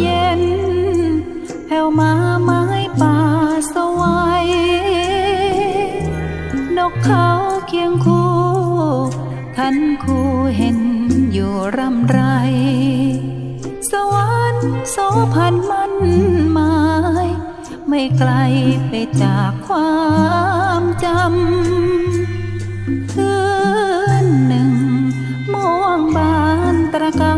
เย็นแผ่วมาไม้ป่าสวัยนกเขาเคียงคู่ทันคู่เห็นอยู่รำไร สวรรค์โสพันมันหมาย ไม่ไกลไปจากความจำคืนหนึ่งม่วงบานตระกา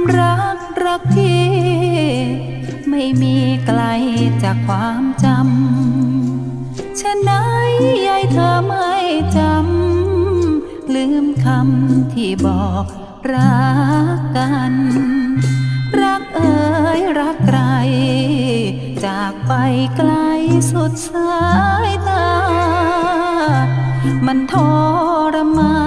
ำรักรักที่ ไม่มีไกลจากความจำฉะไหนยายเธอไม่จำลืมคำที่บอกรักกัน รักเอ่ยรักไกล จากไปไกลสุดสายตา มันทรมาน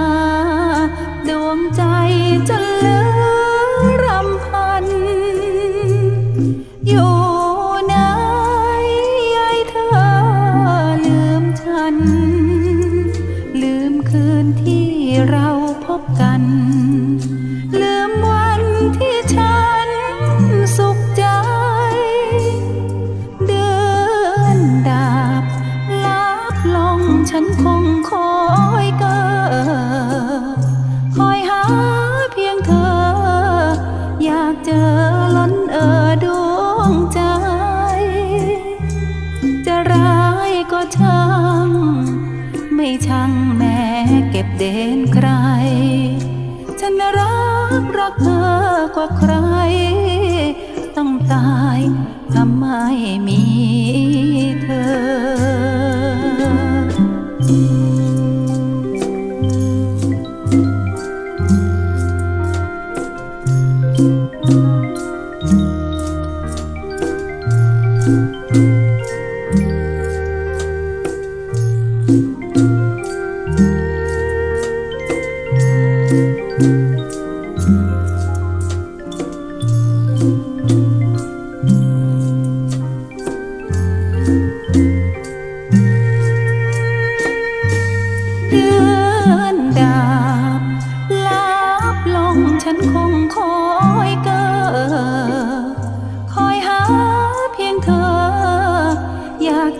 พบกัน ลืมวันที่ฉันสุขใจ เดือนดาบลับลงฉันคงคอยเกอคอยหาเพียงเธอ อยากเจอล้นเออดวงใจ จะร้ายก็ช่างไม่ช่างแม้เก็บเด่นใคร ฉันรักรักเธอกว่าใคร ต้องตายทำไมมีเธอ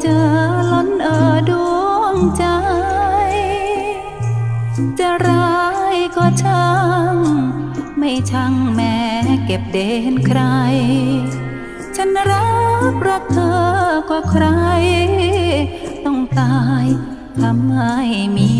อยากเจอล้นเออดวงใจ จะร้ายก็ช่าง ไม่ช่างแม้เก็บเด่นใคร ฉันรักรักเธอกว่าใคร ต้องตายทำไมมี